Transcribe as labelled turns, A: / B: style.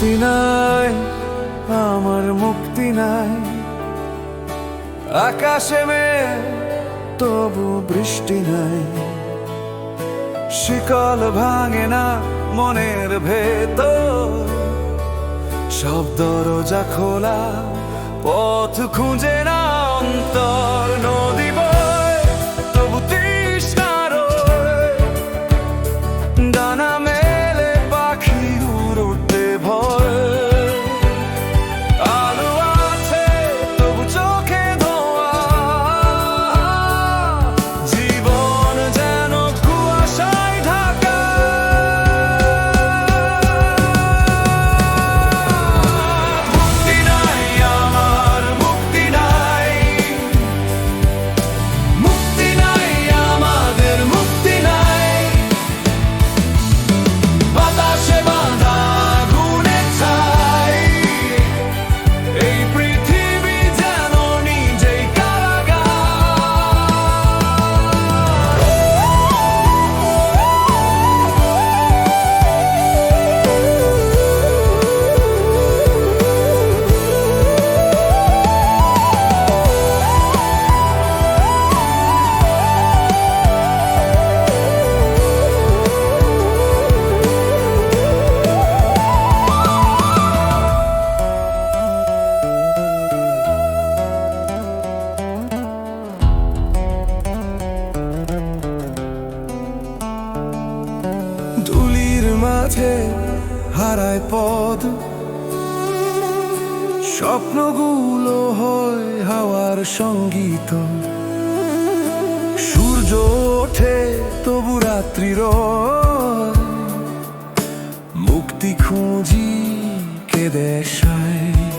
A: মুক্তি নাই, আমার মুক্তি নাই। আকাশে মেয়ে তবু বৃষ্টি নাই। শিকল ভাঙে না মনের ভেতর। সব দরজা খোলা, পথ খুঁজে না অন্তর। মাঝে হারায় পদ স্বপ্নগুলো হয় হাওয়ার সংগীত। সূর্য ওঠে তবু রাত্রির মুক্তি খুঁজি কে দেশায়